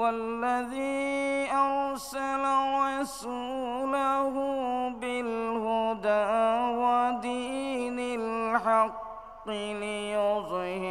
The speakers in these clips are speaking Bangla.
هو الذي أرسل رسوله بالهدى ودين الحق ليظهره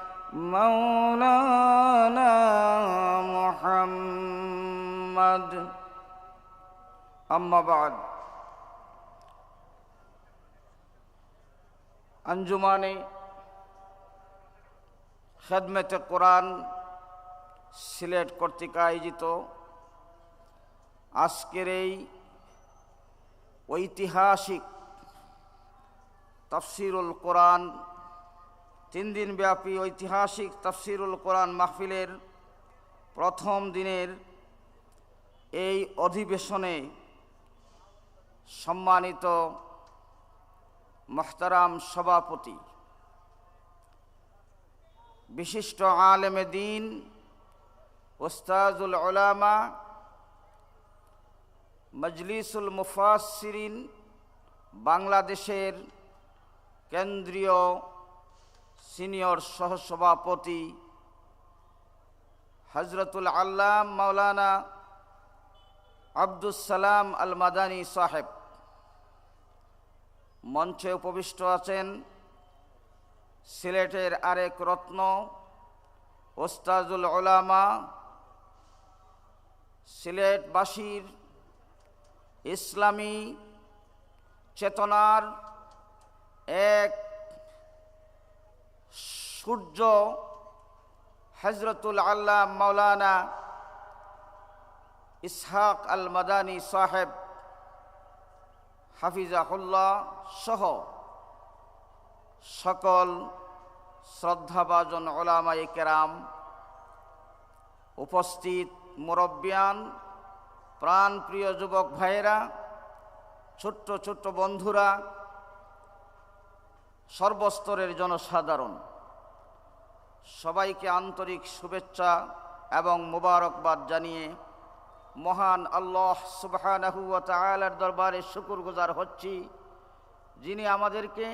مولانا محمد أما بعد আঞ্জুমানে খেদমেতে কোরআন সিলেট কর্তৃক আয়োজিত আজকের এই ঐতিহাসিক তফসিরুল কোরআন তিন দিন ব্যাপী ঐতিহাসিক তফসিরুল কোরআন মাহফিলের প্রথম দিনের এই অধিবেশনে সম্মানিত মোহতারাম সভাপতি, বিশিষ্ট আলেমে দিন ওস্তাজুল ওলামা মজলিসুল মুফাসিরিন বাংলাদেশের কেন্দ্রীয় সিনিয়র সহসভাপতি হজরতুল আল্লাম মাওলানা আব্দুস সালাম আল মাদানী সাহেব। মঞ্চে উপবিষ্ট আছেন সিলেটের আরেক রত্ন ওস্তাজুল ওলামা সিলেটবাসীর ইসলামী চেতনার এক সূর্য হজরতুল আল্লাহ মাওলানা ইসহাক আল মাদানী সাহেব, হাফিজাহুল্লাহ সহ সকল শ্রদ্ধাভাজন ওলামাই কেরাম, উপস্থিত মুরব্বিয়ান, প্রাণপ্রিয় যুবক ভাইয়েরা, ছোট্ট ছোট্ট বন্ধুরা সর্বস্তরের জনসাধারণ। সবাইকে আন্তরিক শুভেচ্ছা এবং মোবারকবাদ জানিয়ে মহান আল্লাহ সুবাহানাহু তালার দরবারে শুকুর গুজার হচ্ছি, যিনি আমাদেরকে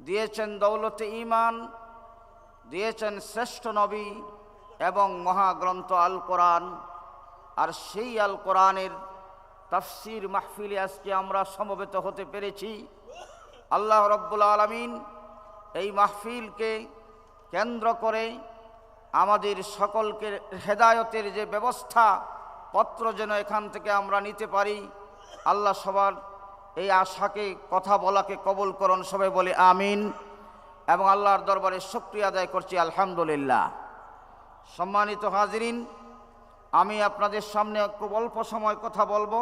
দিয়েছেন দৌলতে ইমান দিয়েছেন শ্রেষ্ঠ নবী এবং মহাগ্রন্থ আল কোরআন। আর সেই আল কোরআনের তাফসির মাহফিলে আজকে আমরা সমবেত হতে পেরেছি। আল্লাহ রব্বুল আলমিন এই মাহফিলকে কেন্দ্র করে আমাদের সকলকে হেদায়তের যে ব্যবস্থা, পত্র যেন এখান থেকে আমরা নিতে পারি। আল্লাহ সবার এই আশাকে, কথা বলাকে কবুল করুন, সবাই বলে আমিন। এবং আল্লাহর দরবারে শুক্রিয়া আদায় করছি, আলহামদুলিল্লাহ। সম্মানিত হাজরিন, আমি আপনাদের সামনে খুব অল্প সময় কথা বলব।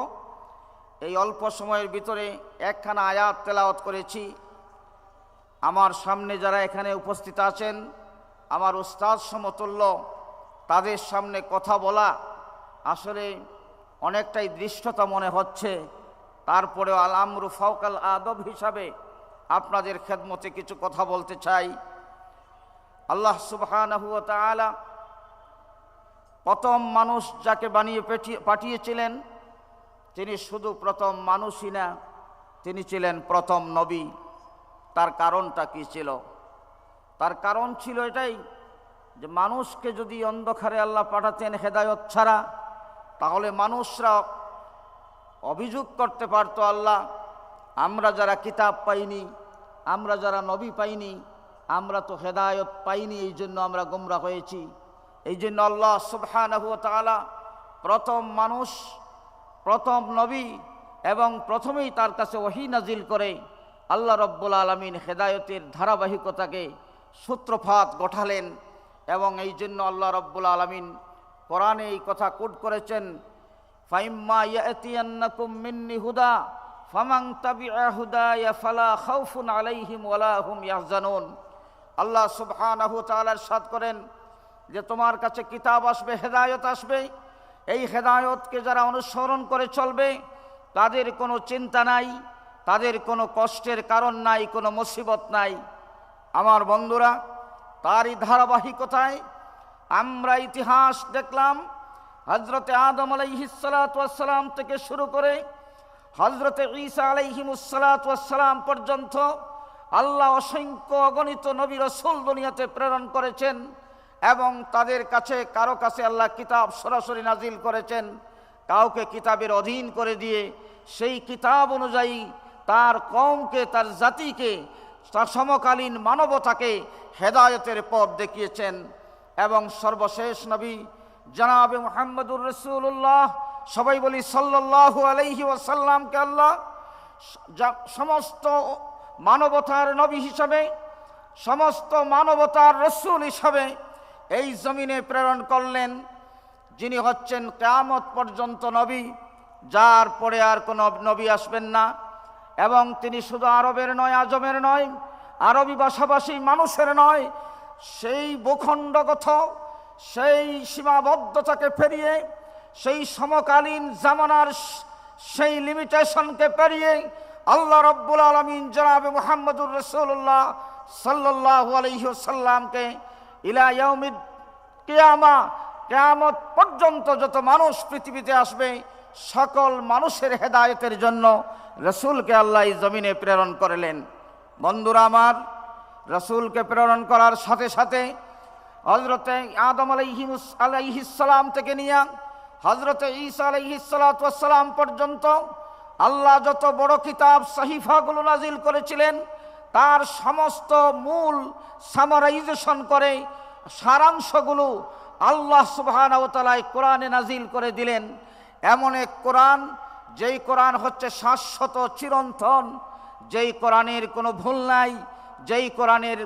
এই অল্প সময়ের ভিতরে একখানা আয়াত তেলাওয়াত করেছি। আমার সামনে যারা এখানে উপস্থিত আছেন, আমার উস্তাদ সমতুল্য, তাদের সামনে কথা বলা আসলে অনেকটাই দৃষ্টতা মনে হচ্ছে। তারপরে আল আমরু ফাউকাল আদব হিসাবে আপনাদের খেদমতে কিছু কথা বলতে চাই। আল্লাহ সুবহানাহু ওয়া প্রথম মানুষ যাকে বানিয়ে পাঠিয়েছিলেন তিনি শুধু প্রথম মানুষই না, তিনি ছিলেন প্রথম নবী। তার কারণটা কি ছিল? তার কারণ ছিল এটাই যে মানুষকে যদি অন্ধকারে আল্লাহ পাঠাতেন হেদায়ত ছাড়া, তাহলে মানুষরা অভিযোগ করতে পারতো, আল্লাহ, আমরা যারা কিতাব পাইনি, আমরা যারা নবী পাইনি, আমরা তো হেদায়ত পাইনি, এই জন্য আমরা গোমরা হয়েছি। এই জন্য আল্লাহ সুবহানাহু প্রথম মানুষ প্রথম নবী এবং প্রথমেই তার কাছে ওহি নাজিল করে আল্লাহ রব্বুল আলমিন হেদায়তের ধারাবাহিকতাকে সূত্রপাত গঠালেন এবং এই জন্য আল্লাহ রব্বুল আলমিন কোরআনে এই কথা কোট করেছেন, ফাইম্মা ফামাং আলাইহিম আল্লাহ সুবহানাহু তাআলার সাদ করেন যে তোমার কাছে কিতাব আসবে, হেদায়ত আসবে এই হেদায়তকে যারা অনুসরণ করে চলবে, তাদের কোনো চিন্তা নাই, তাদের কোনো কষ্টের কারণ নাই, কোনো মুসিবত নাই। আমার বন্ধুরা, তারই ধারাবাহিকতায় আমরা ইতিহাস দেখলাম হজরতে আদম আলাইহিসালাম থেকে শুরু করে হজরতে ঈসা আলাইহিমুসালাম পর্যন্ত আল্লাহ অসংখ্য অগণিত নবী রসুল দুনিয়াতে প্রেরণ করেছেন। এবং তাদের কাছে, কারও কাছে আল্লাহ কিতাব সরাসরি নাজিল করেছেন, কাউকে কিতাবের অধীন করে দিয়ে সেই কিতাব অনুযায়ী তার কমকে তার জাতিকে, তার সমকালীন মানবতাকে হেদায়তের পথ দেখিয়েছেন। এবং সর্বশেষ নবী জনাবে মোহাম্মদুর রসুল্লাহ সবাই বলি সাল্লাল্লাহু আলাইহি ওয়াসাল্লামকে আল্লাহ সমস্ত মানবতার নবী হিসাবে, সমস্ত মানবতার রসুল হিসাবে এই জমিনে প্রেরণ করলেন যিনি হচ্ছেন কেয়ামত পর্যন্ত নবী, যার পরে আর কোনো নবী আসবেন না। এবং তিনি শুধু আরবের নয়, আজমের নয়, আরবি ভাষাভাষী মানুষের নয়, সেই ভূখণ্ডগত, সেই সীমাবদ্ধতাকে পেরিয়ে, সেই সমকালীন জামানার সেই লিমিটেশনকে পেরিয়ে আল্লাহ রব্বুল আলমিন জনাবে মোহাম্মদুর রসুল্লাহ সাল্লাহ আলহিসাল্লামকে ইলা ইয়াউমিদ কেয়ামা, কেয়ামত পর্যন্ত যত মানুষ পৃথিবীতে আসবে, সকল মানুষের হেদায়তের জন্য রসুলকে আল্লাহ জমিনে প্রেরণ করলেন। বন্ধুরা আমার, রসুলকে প্রেরণ করার সাথে সাথে হজরতে আদম আলাইহিমুস আলাইহিসালাম থেকে নিয়ে হজরতে ঈসা আলাইহিসালাম পর্যন্ত আল্লাহ যত বড় কিতাব, সাহিফাগুলো নাজিল করেছিলেন তার সমস্ত মূল সামারাইজেশন করে সারাংশগুলো আল্লাহ সুবাহানতালায় কোরআনে নাজিল করে দিলেন। এমন এক কোরআন, যেই কোরআন হচ্ছে শাশ্বত চিরন্তন, যেই কোরআনের কোনো ভুল নাই, যেই কোরআনের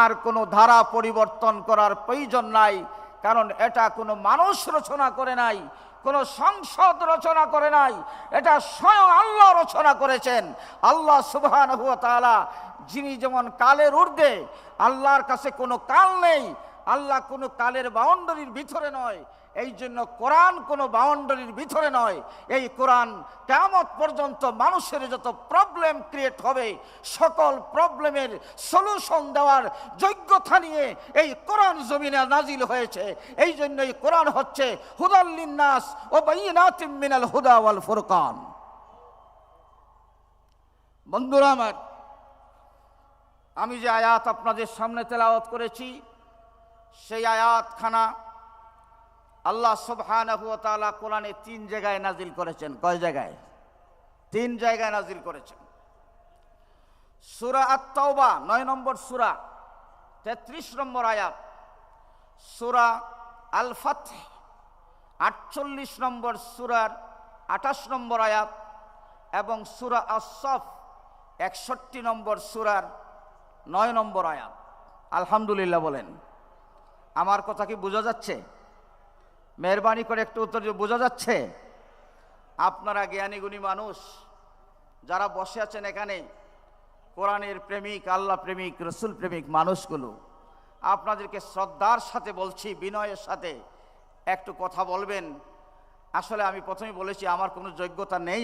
আর কোনো ধারা পরিবর্তন করার প্রয়োজন নাই, কারণ এটা কোনো মানুষ রচনা করে নাই কোনো সংসদ রচনা করে নাই। এটা স্বয়ং আল্লাহ রচনা করেছেন। আল্লাহ সুবহান তালা যিনি যেমন কালের ঊর্ধ্বে, আল্লাহর কাছে কোনো কাল নেই। আল্লাহ কোনো কালের বাউন্ডারির ভিতরে নয়। এই জন্য কোরআন কোনো বাউন্ডারির ভিতরে নয়। এই কোরআন কেমত পর্যন্ত মানুষের যত প্রবলেম ক্রিয়েট হবে, সকল প্রবলেমের সলিউশন দেওয়ার যোগ্যতা নিয়ে এই কোরআন জমিনে নাজিল হয়েছে। এই জন্য এই কোরআন হচ্ছে হুদাল্লিন্নাস ও মিনাল হুদা ওয়াল ফুরকান। বন্ধুরা আমার, আমি যে আয়াত আপনাদের সামনে তেলাওয়াত করেছি, সেই আয়াতখানা আল্লাহ সুবহানাহু ওয়া তাআলা কোরআনে তিন জায়গায় নাজিল করেছেন। কয় জায়গায়? তিন জায়গায় নাজিল করেছেন। সূরা আত-তাওবা, নয় নম্বর সূরা, তেত্রিশ নম্বর আয়াত, সূরা আল ফাতহ আটচল্লিশ নম্বর সূরার আঠাশ নম্বর আয়াত এবং সূরা আসফ একষট্টি নম্বর সূরার নয় নম্বর আয়াত। আলহামদুলিল্লাহ বলেন। আমার কথা কি বোঝা যাচ্ছে? মেহরবানি করে একটু উত্তর বোঝা যাচ্ছে আপনারা জ্ঞানী গুণী মানুষ, যারা বসে আছেন এখানে, কোরআনের প্রেমিক, আল্লাহ প্রেমিক, রসুল প্রেমিক মানুষগুলো, আপনাদেরকে শ্রদ্ধার সাথে বলছি, বিনয়ের সাথে একটু কথা বলবেন। আসলে আমি প্রথমে বলেছি, আমার কোনো যোগ্যতা নেই